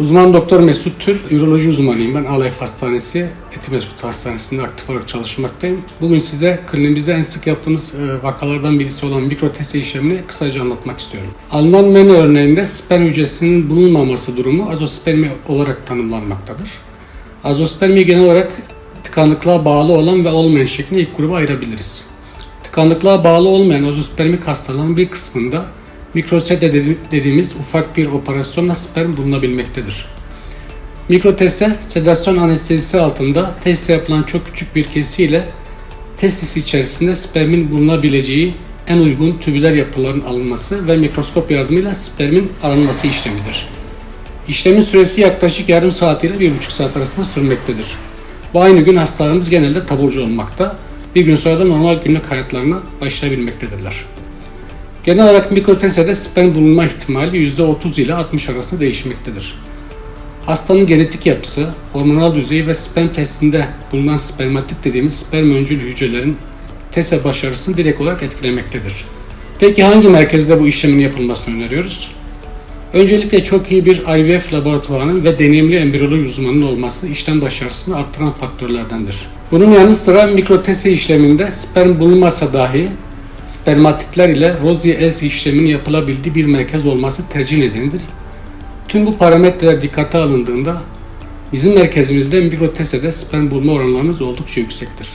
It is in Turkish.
Uzman Doktor Mesut Tül, üroloji uzmanıyım. Ben Alayf Hastanesi, Etimesgut Hastanesi'nde aktif olarak çalışmaktayım. Bugün size klinimizde en sık yaptığımız e, vakalardan birisi olan mikrotese işlemini kısaca anlatmak istiyorum. Alınan men örneğinde sperm hücresinin bulunmaması durumu azospermi olarak tanımlanmaktadır. Azospermi genel olarak tıkanıklığa bağlı olan ve olmayan şeklinde ilk gruba ayırabiliriz. Tıkanıklığa bağlı olmayan azospermik hastalığın bir kısmında mikrosete dedi- dediğimiz ufak bir operasyonla sperm bulunabilmektedir. Mikrotese, sedasyon anestezisi altında tesise yapılan çok küçük bir kesiyle tesis içerisinde spermin bulunabileceği en uygun tübüler yapıların alınması ve mikroskop yardımıyla spermin aranması işlemidir. İşlemin süresi yaklaşık yarım saat ile bir buçuk saat arasında sürmektedir. Bu aynı gün hastalarımız genelde taburcu olmakta, bir gün sonra da normal günlük hayatlarına başlayabilmektedirler. Genel olarak mikrotesede sperm bulunma ihtimali %30 ile 60 arasında değişmektedir. Hastanın genetik yapısı, hormonal düzeyi ve sperm testinde bulunan spermatit dediğimiz sperm öncül hücrelerin tese başarısını direkt olarak etkilemektedir. Peki hangi merkezde bu işlemin yapılmasını öneriyoruz? Öncelikle çok iyi bir IVF laboratuvarının ve deneyimli embriyoloji uzmanının olması işlem başarısını arttıran faktörlerdendir. Bunun yanı sıra mikrotese işleminde sperm bulunmasa dahi spermatitler ile Rosie S işleminin yapılabildiği bir merkez olması tercih nedenidir. Tüm bu parametreler dikkate alındığında bizim merkezimizde mikrotesede sperm bulma oranlarımız oldukça yüksektir.